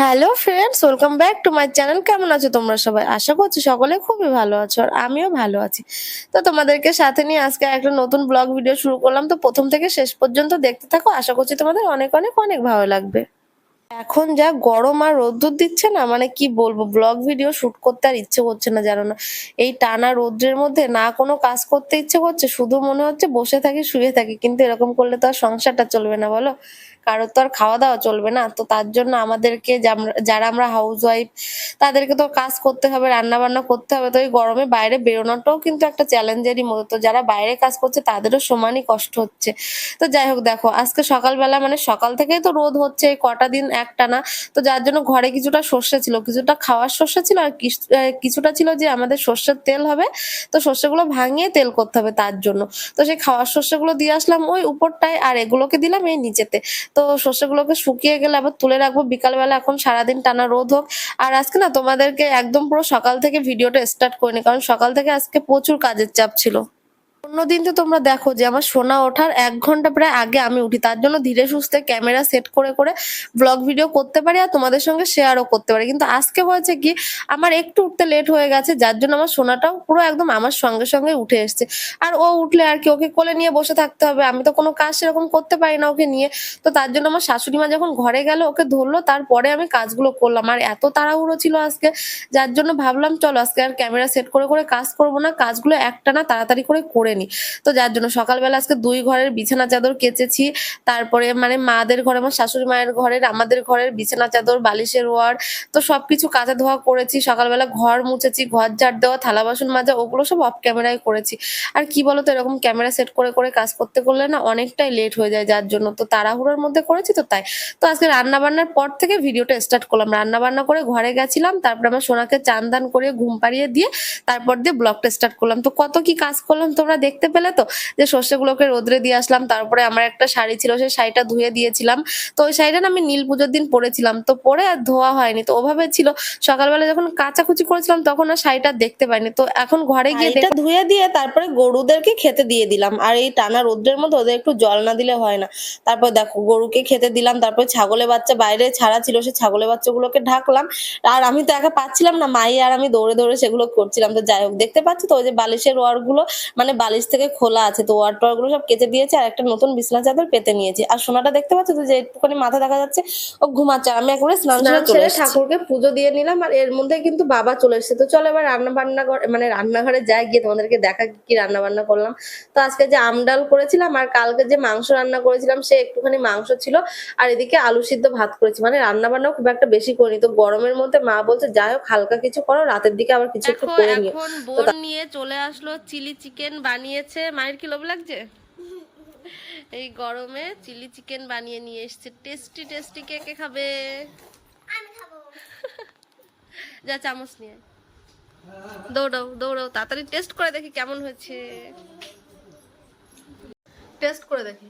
Hello friends welcome back to my channel কেমন আছো তোমরা সবাই? আশা করছি সকলে খুবই ভালো আছো আর আমিও ভালো আছি। তো তোমাদেরকে সাথে নিয়ে আজকে একটা নতুন ব্লগ ভিডিও শুরু করলাম। তো প্রথম থেকে শেষ পর্যন্ত দেখতে থাকো। আশা করছি তোমাদের অনেক অনেক অনেক ভালো লাগবে। এখন যা গরম আর রোদ্দুর দিচ্ছে না মানে কি বলব? ব্লগ ভিডিও শুট করতে আর ইচ্ছে করছে না জানো না। এই টানা রোদ্রের মধ্যে না কোনো কাজ করতে ইচ্ছে করছে, শুধু মনে হচ্ছে বসে থাকি, শুয়ে থাকি। কিন্তু এরকম করলে তো আর সংসারটা চলবে না, বলো? কারোর তো আর খাওয়া দাওয়া চলবে না। তো তার জন্য আমাদেরকে যারা আমরা হাউস ওয়াইফ তাদেরকে তো কাজ করতে হবে রান্না বান্না করতে হবে। তো এই গরমে বাইরে বেরোনোটাও কিন্তু একটা চ্যালেঞ্জেরই মতো। তো যারা বাইরে কাজ করছে, তাদেরও সমানই কষ্ট হচ্ছে। তো যাই হোক, দেখো, আজকে সকালবেলা মানে সকাল থেকেই তো রোদ হচ্ছে কটা দিন একটা না তো যার জন্য ঘরে কিছুটা সর্ষে ছিল, কিছুটা খাওয়ার সর্ষে ছিল, আর কিছুটা ছিল যে আমাদের সর্ষের তেল হবে। তো সর্ষেগুলো ভাঙিয়ে তেল করতে হবে তার জন্য। তো সেই খাওয়ার শস্যগুলো দিয়ে আসলাম ওই উপরটায়, আর এগুলোকে দিলাম এই নিচেতে। তো শস্যগুলোকে শুকিয়ে গেলে আবার তুলে রাখব। বিকালবেলা এখন সারাদিন টানা রোদ হোক। আর আজকে না তোমাদেরকে একদম পুরো সকাল থেকে ভিডিওটা স্টার্ট করিনি, কারণ সকাল থেকে আজকে প্রচুর কাজের চাপ ছিল। অন্যদিন তো তোমরা দেখো যে আমার সোনা ওঠার এক ঘণ্টা প্রায় আগে আমি উঠি। তার জন্য ধীরে সুস্থে ক্যামেরা সেট করে করে ব্লগ ভিডিও করতে পারি আর তোমাদের সঙ্গে শেয়ারও করতে পারি। কিন্তু আজকে হয়েছে কি, আমার একটু উঠতে লেট হয়ে গেছে, যার জন্য আমার সোনাটাও পুরো একদম আমার সঙ্গে সঙ্গে উঠে এসছে। আর ও উঠলে আর কি, ওকে কোলে নিয়ে বসে থাকতে হবে। আমি তো কোনো কাজ সেরকম করতে পারি না ওকে নিয়ে। তো তার জন্য আমার শাশুড়ি মা যখন ঘরে গেল, ওকে ধরলো, তারপরে আমি কাজগুলো করলাম। আর এত তাড়াহুড়ো ছিল আজকে, যার জন্য ভাবলাম, চলো আজকে আর ক্যামেরা সেট করে করে কাজ করব না। কাজগুলো একটা না তাড়াতাড়ি করে করে নি তো যার জন্য সকালবেলা আজকে দুই ঘরের বিছানা চাদর কেচেছি। তারপরে মানে মাদের ঘরে, আমার শাশুড়ি মায়ের ঘরের, আমাদের ঘরের বিছানা চাদর, বালিশের ওয়ার, তো সবকিছু কাঁচা ধোয়া করেছি। সকালবেলা ঘর মুছেছি, ঘর ঝাড় দেওয়া, থালা বাসন মাজা, ওগুলো সব অফ ক্যামেরায় করেছি। আর কি বলতো, এরকম ক্যামেরা সেট করে করে কাজ করতে করলে না অনেকটাই লেট হয়ে যায় যার জন্য। তো তাড়াহুড়োর মধ্যে করেছি তো তাই। তো আজকে রান্না বান্নার পর থেকে ভিডিওটা স্টার্ট করলাম। রান্না বান্না করে ঘরে গেছিলাম, তারপর আমার সোনাকে চান দান করে ঘুম পাড়িয়ে দিয়ে, তারপর দিয়ে ব্লগটা স্টার্ট করলাম। তো কত কি কাজ করলাম তোমরা দেখতে পেলে তো? যে সর্ষেগুলোকে রোদ্রে দিয়ে আসলাম তারপরে আমার একটা শাড়ি ছিল সেই শাড়িটা ধুয়ে দিয়েছিলাম। তো ওই শাড়িটা না আমি নীল পুজোর দিন পরেছিলাম তো পরে আর ধোয়া হয়নি। তো ওভাবে ছিল সকালবেলা যখন কাচাকুচি করেছিলাম তখন আর শাড়িটা দেখতে পাইনি। তো এখন ঘরে গিয়ে শাড়িটা ধুয়ে দিয়ে তারপরে গরুদেরকে খেতে দিয়ে দিলাম। আর এই টানা রোদ্রের মধ্যে ওদের একটু জল না দিলে হয় না। তারপর দেখো গরুকে খেতে দিলাম তারপর ছাগলের বাচ্চা বাইরে ছাড়া ছিল সে ছাগলের বাচ্চাগুলোকে ঢাকলাম। আর আমি তো একা পাচ্ছিলাম না মাই আর আমি দৌড়ে দৌড়ে সেগুলো করছিলাম। তো যাই হোক দেখতে পাচ্ছি তো ওই যে বালিশের ওয়ারগুলো মানে বালিশ থেকে খোলা আছে তো ওয়ার টোয়ারগুলো সব কেটে দিয়েছে আর একটা নতুন বিছনা চাদর পেতে নিয়েছি। আর সোনাটা দেখতে পাচ্ছ তো যে একটুখানি মাথা দেখা যাচ্ছে ও ঘুমাচ্ছে। আমি একবারে স্নান সেরে। ঠাকুরকে পুজো দিয়ে নিলাম আর এর মধ্যে কিন্তু বাবা চলে এসেছে। তো চলো এবার রান্না বান্না মানে রান্নাঘরে যাই গিয়ে তোমাদেরকে দেখা কি কি রান্না বান্না করলাম। তো আজকে যে আমডাল করেছিলাম আর কালকে যে মাংস রান্না করেছিলাম সে একটুখানি মাংস ছিল। আর এদিকে আলু সিদ্ধ ভাত করেছি। মানে রান্না বান্নাও খুব একটা বেশি করিনি। তো গরমের মধ্যে মা বলছে যাই হোক হালকা কিছু করো রাতের দিকে আবার কিছু একটু করে নিও। নিয়ে চলে আসলো চিলি চিকেন বানিয়েছে। মায়ের কি লোভ লাগছে? এই গরমে চিলি চিকেন বানিয়ে নিয়ে এসেছে। টেস্টি টেস্টি কে কে খাবে। যা চামচ নিয়ে আয়। দৌড়াও দৌড়াও তাড়াতাড়ি টেস্ট করে দেখি কেমন হয়েছে। টেস্ট করে দেখি।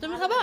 তুমি খাবা?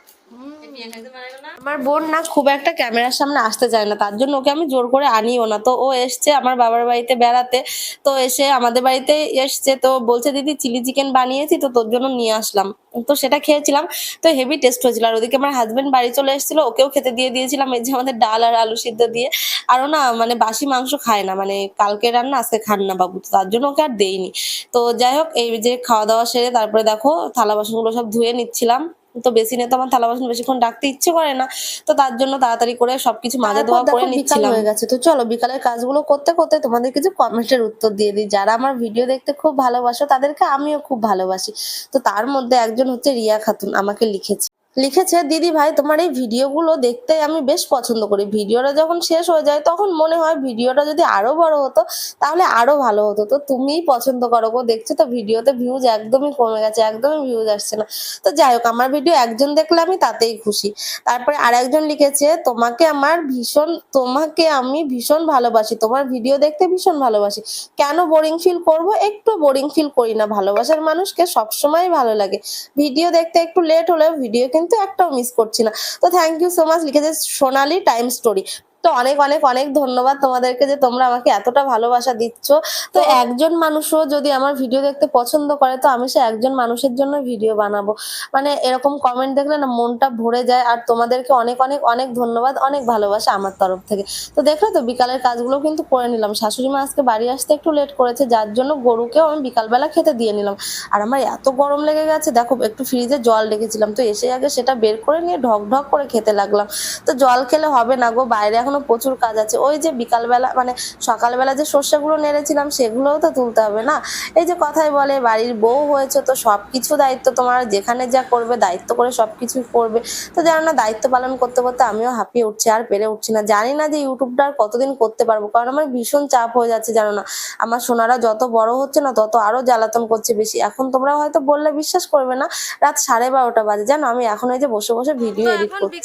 আমার বোন না খুব একটা ক্যামেরার সামনে আসতে চায় না, তার জন্য ওকে আমি জোর করে আনিও না। তো ও এসছে আমার বাবার বাড়িতে বেড়াতে, তো এসে আমাদের বাড়িতে এসছে, তো বলছে, দিদি, চিলি চিকেন বানিয়েছি, তো তোর জন্য নিয়ে আসলাম। তো সেটা খেয়েছিলাম, তো হেভি টেস্ট হয়েছিল। আর ওদিকে আমার হাজবেন্ড বাড়ি চলে এসেছিল, ওকেও খেতে দিয়ে দিয়েছিলাম, এই যে আমাদের ডাল আর আলু সিদ্ধ দিয়ে। আরও না মানে বাসি মাংস খায় না মানে কালকে রান্না, আজকে খান না বাবু, তো তার জন্য ওকে আর দেইনি। তো যাই হোক, এই যে খাওয়া দাওয়া সেরে তারপরে দেখো, থালা বাসনগুলো সব ধুয়ে নিচ্ছিলাম। তো বেশি তো আমার থালা বাসন বেশিক্ষণ ডাকতে ইচ্ছে করে না তো তার জন্য তাড়াতাড়ি করে সবকিছু মাজা ধোয়া করে নিচ্ছিলাম। হয়ে গেছে। তো চলো বিকালের কাজগুলো করতে করতে তোমাদের কিছু কমেন্টের উত্তর দিয়ে দিই। যারা আমার ভিডিও দেখতে খুব ভালোবাসো তাদেরকে আমিও খুব ভালোবাসি। তো তার মধ্যে একজন হচ্ছে রিয়া খাতুন আমাকে লিখেছে। লিখেছে, দিদি ভাই, তোমার এই ভিডিওগুলো দেখতে আমি বেশ পছন্দ করি। ভিডিওটা যখন শেষ হয়ে যায়, তখন মনে হয় ভিডিওটা যদি আরও বড় হতো, তাহলে আরও ভালো হতো। তো তুমিই পছন্দ করো গো, দেখছ তো ভিডিওতে ভিউজ একদমই কমে গেছে, একদমই ভিউজ আসছে না। তো যাই হোক, আমার ভিডিও একজন দেখলে আমি তাতেই খুশি। তারপরে আর একজন লিখেছে, তোমাকে আমার ভীষণ, তোমাকে আমি ভীষণ ভালোবাসি। তোমার ভিডিও দেখতে ভীষণ ভালোবাসি। কেন বোরিং ফিল করব? একটু বোরিং ফিল করি না। ভালোবাসার মানুষকে সবসময় ভালো লাগে। ভিডিও দেখতে একটু লেট হলেও ভিডিও কিন্তু একটাও মিস করছি না। তো থ্যাংক ইউ সো মাচ লিখেছে সোনালি টাইম স্টোরি তো অনেক অনেক অনেক ধন্যবাদ তোমাদেরকে যে তোমরা আমাকে এতটা ভালোবাসা দিচ্ছ। তো একজন মানুষও যদি আমার ভিডিও দেখতে পছন্দ করে তো আমি সে একজন মানুষের জন্য ভিডিও বানাবো। মানে এরকম কমেন্ট দেখলে না মনটা ভরে যায়। আর তোমাদেরকে অনেক অনেক অনেক ধন্যবাদ অনেক ভালোবাসা আমার তরফ থেকে। তো দেখল তো বিকালের কাজগুলো কিন্তু করে নিলাম। শাশুড়ি মা আজকে বাড়ি আসতে একটু লেট করেছে যার জন্য গরুকেও আমি বিকালবেলা খেতে দিয়ে নিলাম। আর আমার এত গরম লেগে গেছে দেখো একটু ফ্রিজে জল রেখেছিলাম। তো এসে আগে সেটা বের করে নিয়ে ঢক ঢক করে খেতে লাগলাম। তো জল খেলে হবে না গো বাইরে এখনও প্রচুর কাজ আছে। ওই যে বিকালবেলা মানে সকালবেলা যে সর্ষেগুলো নেড়েছিলাম সেগুলোও তো তুলতে হবে না? এই যে কথাই বলে বাড়ির বউ হয়েছে তো সব কিছু দায়িত্ব তোমার যেখানে যা করবে দায়িত্ব করে সব কিছুই করবে। তো জানো না দায়িত্ব পালন করতে করতে আমিও হাঁপিয়ে উঠছি আর পেরে উঠছি না। জানি না যে ইউটিউবটা আর কতদিন করতে পারব কারণ আমার ভীষণ চাপ হয়ে যাচ্ছে জানো না। আমার সোনারা যত বড় হচ্ছে না তত আরও জ্বালাতন করছে বেশি। এখন তোমরা হয়তো বললে বিশ্বাস করবে না রাত সাড়ে বারোটা বাজে। জানো আমি এখন এই যে বসে বসে ভিডিও এডিট করছি।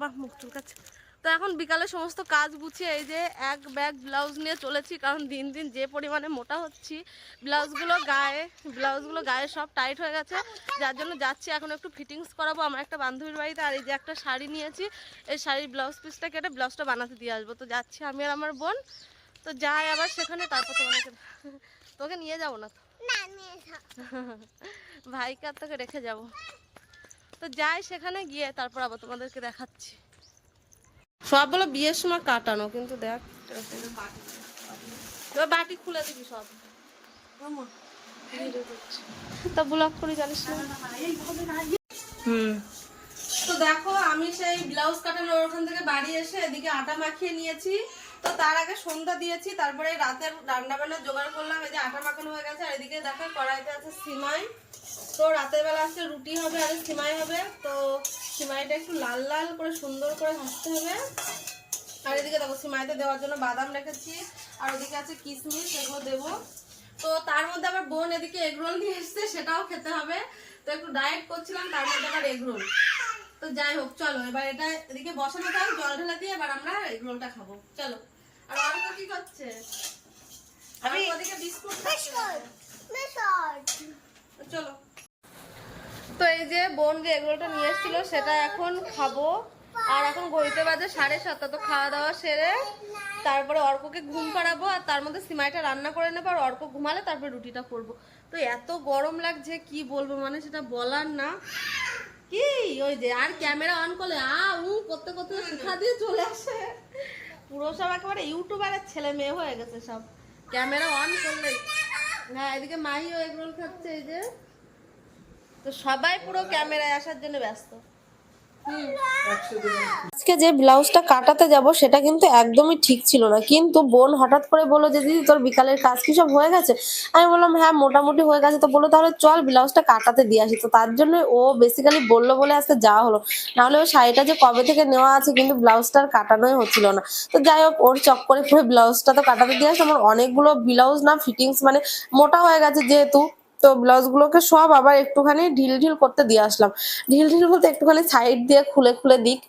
বাবা মুখ চুলকাচ্ছে। তো এখন বিকালে সমস্ত কাজ গুছিয়ে এই যে এক ব্যাগ ব্লাউজ নিয়ে চলেছি কারণ দিন দিন যে পরিমাণে মোটা হচ্ছি ব্লাউজগুলো গায়ে ব্লাউজগুলো গায়ে সব টাইট হয়ে গেছে। যার জন্য যাচ্ছি এখন একটু ফিটিংস করাবো। আমার একটা বান্ধবীর বাড়িতে আর এই যে একটা শাড়ি নিয়েছি এই শাড়ির ব্লাউজ পিসটা কেটে ব্লাউজটা বানাতে দিয়ে আসব। তো যাচ্ছি আমি আর আমার বোন। তো যাই আবার সেখানে তারপর তোমাদেরকে তোকে নিয়ে যাব না তো? ভাইকে আর তোকে রেখে যাব। তো যাই সেখানে গিয়ে তারপর আবার তোমাদেরকে দেখাচ্ছি। সবগুলো বিয়ের সময় কাটানো কিন্তু দেখ। এবার বাটি খুলে দিবি সব। তা ব্লক করে জানিস না। হুম। তো দেখো আমি সেই ব্লাউজ কাটানোর ওখান থেকে বাড়ি এসে এদিকে আটা মাখিয়ে নিয়েছি। তো তার আগে সন্ধ্যা দিয়েছি, তারপরে রাতের রান্না বান্না জোগাড় করলাম, এই যে আটা মাখানো হয়ে গেছে, আর এদিকে দেখো কড়াইতে আছে সিমাই। তো রাতের বেলা আজকে রুটি হবে আর সিমাই হবে, তো সিমাইটা একটু লাল লাল করে সুন্দর করে ভাজতে হবে। আর এদিকে দেখো, সিমাইতে দেওয়ার জন্য বাদাম রেখেছি, আর ওদিকে আছে কিশমিশ, এগুলো দেবো। তো তার মধ্যে আবার বোন এদিকে এগরোল নিয়ে এসছে, সেটাও খেতে হবে। তো একটু ডায়েট করছিলাম, তার মধ্যে আবার এগরোল তো যাই হোক চলো এবার এটা এদিকে বসানো থাক জল ঢেলে দিয়ে এবার আমরা এগরোলটা খাব। চলো। আর অর্ক কি করছে। আমি ওদিকে বিস্কুট। চলো। তো এই যে বোন যে এগরোলটা নিয়ে এসেছিল সেটা এখন খাব। আর এখন ঘড়িতে বাজে সাড়ে সাতটা তো খাওয়া দাওয়া সেরে তারপরে অর্ককে ঘুম পাড়াবো আর তার মধ্যে সিমাইটা রান্না করে নেব আর অর্ক ঘুমালে তারপরে রুটিটা করব। তো এত গরম লাগছে কি বলব মানে সেটা বলার না। কি? ওই যে আর ক্যামেরা অন করলে আ উ করতে করতে শিখা দিয়ে চলে আসে। পুরো সব একেবারে ইউটিউবারের ছেলে মেয়ে হয়ে গেছে সব। ক্যামেরা অন করলে হ্যাঁ এদিকে মাহিও এগরোল খাচ্ছে এই যে। তো সবাই পুরো ক্যামেরায় আসার জন্য ব্যস্ত। আজকে যে ব্লাউজটা কাটাতে যাব, সেটা কিন্তু একদমই ঠিক ছিল না। কিন্তু বোন হঠাৎ করে বলল যে, দিদি, তোর বিকালের কাজ কি সব হয়ে গেছে? আমি বললাম হ্যাঁ মোটামুটি হয়ে গেছে। তো বলল, তাহলে চল ব্লাউজটা কাটাতে দিয়ে আসি। তো তার জন্য ও বেসিক্যালি বলল বলে আজকে যাওয়া হলো। নাহলে ওই শাড়িটা যে কবে থেকে নেওয়া আছে, কিন্তু ব্লাউজটা আর কাটানোই হচ্ছিল না। তো যাই হোক, ওর চক্করে পুরো ব্লাউজটা তো কাটাতে দিয়ে আসে আমার অনেকগুলো ব্লাউজ না ফিটিংস মানে মোটা হয়ে গেছে যেহেতু। তো ব্লাউজগুলোকে সব আবার একটুখানি ঢিল ঢিল করতে দিয়ে আসলাম। ঢিল ঢিল বলতে একটুখানি সাইড দিয়ে খুলে খুলে দিক।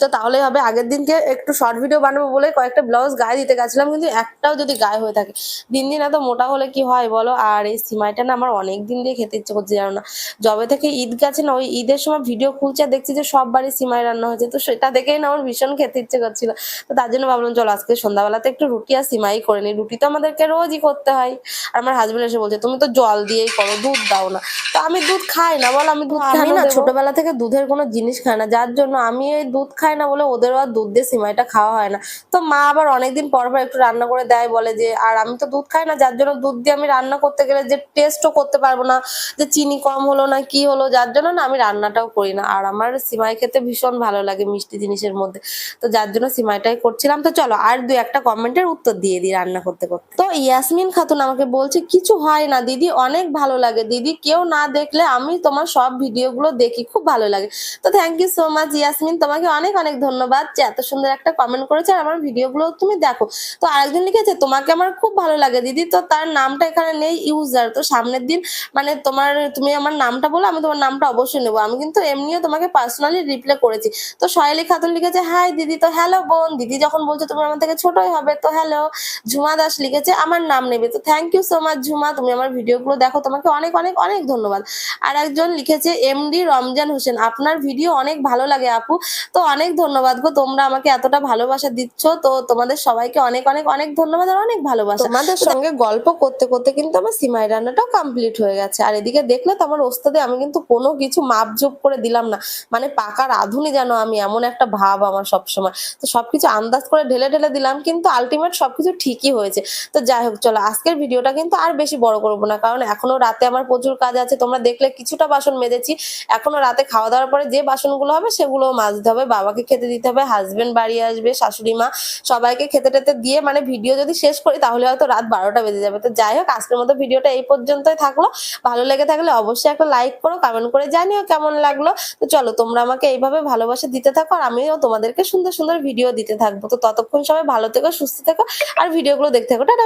তো তাহলে হবে আগের দিনকে একটু শর্ট ভিডিও বানাবো বলে কয়েকটা ব্লাউজ গায়ে দিতে গেছিলাম, কিন্তু একটাও যদি গায়ে হয়ে থাকে। দিন দিন এত মোটা হলে কি হয় বলো? আর এই সিমাইটা না আমার অনেক দিন দিয়ে খেতে ইচ্ছে করছে জানো না। যবে থেকে ঈদ গেছে না, ওই ঈদের সময় ভিডিও খুলছে দেখছি যে সব বাড়ি সিমাই রান্না হয়েছে। তো সেটা দেখেই না আমার ভীষণ খেতে ইচ্ছে করছিল। তো তার জন্য ভাবলাম, চলো আজকে সন্ধ্যাবেলাতে একটু রুটি আর সিমাই করে নিই। রুটি তো আমাদেরকে রোজই করতে হয়। আর আমার হাজবেন্ড এসে বলছে, তুমি তো জল দিয়েই করো দুধ দাও না। তো আমি দুধ খাই না বল আমি দুধ খাই না ছোটবেলা থেকে দুধের কোনো জিনিস খাই না যার জন্য আমি এই দুধ খাই না বলে ওদেরও আর দুধ দিয়ে সিমাইটা খাওয়া হয় না। তো মা আবার অনেকদিন পর পর একটু রান্না করে দেয় বলে যে আর আমি তো দুধ খাই না যার জন্য দুধ দিয়ে আমি রান্না করতে গেলে যে টেস্টও করতে পারব না যে চিনি কম হলো না কি হলো যার জন্য না আমি রান্নাটাও করি না। আর আমার সিমাই খেতে ভীষণ ভালো লাগে মিষ্টি জিনিসের মধ্যে। তো যার জন্য সিমাইটাই করছিলাম। তো চলো আর দুই একটা কমেন্টের উত্তর দিয়ে দিই রান্না করতে করতে। তো ইয়াসমিন খাতুন আমাকে বলছে কিছু হয় না দিদি অনেক ভালো লাগে। দিদি, কেউ না দেখলে আমি তোমার সব ভিডিওগুলো দেখি, খুব ভালো লাগে। তো thank you so much Yasmin তোমাকে অনেক অনেক ধন্যবাদ যে এত সুন্দর একটা কমেন্ট করেছে আর আমার ভিডিওগুলো তুমি দেখো। তো আরেকজন লিখেছে, তোমাকে আমার খুব ভালো লাগে দিদি, তো তার নামটা এখানে নেই ইউজার তো সামনের দিন মানে তোমার, তুমি আমার নামটা বলো, আমি তোমার নামটা অবশ্যই নেব। আমি কিন্তু এমনিও তোমাকে পার্সোনালি রিপ্লাই করেছি। তো সয়ালি খাতুন লিখেছে হাই দিদি, তো হ্যালো বোন। দিদি যখন বলছো তুমি আমার থেকে ছোটই হবে, তো হ্যালো ঝুমা দাস লিখেছে, আমার নাম নেবে। তো thank you so much Jhuma, তুমি আমার ভিডিওগুলো দেখো তোমাকে অনেক অনেক অনেক ধন্যবাদ। আর একজন লিখেছে এমডি রমজান হোসেন আপনার ভিডিও অনেক ভালো লাগে আপু। তো অনেক ধন্যবাদ গো তোমরা আমাকে এতটা ভালোবাসা দিচ্ছ। তো তোমাদের সবাইকে অনেক অনেক অনেক ধন্যবাদ আর অনেক ভালোবাসা। তোমাদের সঙ্গে গল্প করতে করতে কিন্তু আমার সিমাই রান্নাটাও কমপ্লিট হয়ে গেছে। আর এদিকে দেখলে তো আমার ওস্তাদে আমি কিন্তু কোনো কিছু মাপজোপ করে দিলাম না। মানে পাকা রাঁধুনি যেন আমি এমন একটা ভাব আমার সবসময়। তো সবকিছু আন্দাজ করে ঢেলে ঢেলে দিলাম কিন্তু আলটিমেট সবকিছু ঠিকই হয়েছে। তো যাই হোক চলো আজকের ভিডিওটা কিন্তু আর বেশি বড় করব না কারণ এখনও রাতে আমার প্রচুর কাজ আছে, তোমরা দেখলে কিছুটা বাসন মেজেছি। এখনও রাতে খাওয়া দাওয়ার পরে যে বাসনগুলো হবে সেগুলো মাজতে হবে, বাবাকে খেতে দিতে হবে হাজবেন্ড বাড়ি আসবে, শাশুড়ি মা সবাইকে খেতে টেতে দিয়ে মানে ভিডিও যদি শেষ করি তাহলে হয়তো রাত বারোটা বেজে যাবে। তো যাই হোক, আজকের মতো ভিডিওটা এই পর্যন্তই থাকল। ভালো লেগে থাকলে অবশ্যই একটা লাইক করো কমেন্ট করে জানিও কেমন লাগল। তো চলো, তোমরা আমাকে এইভাবে ভালোবাসা দিতে থাকো আর আমিও তোমাদেরকে সুন্দর সুন্দর ভিডিও দিতে থাকব। তো ততক্ষণ সবাই ভালো থেকো, সুস্থ থেকো আর ভিডিওগুলো দেখতে থাকো। টাটা।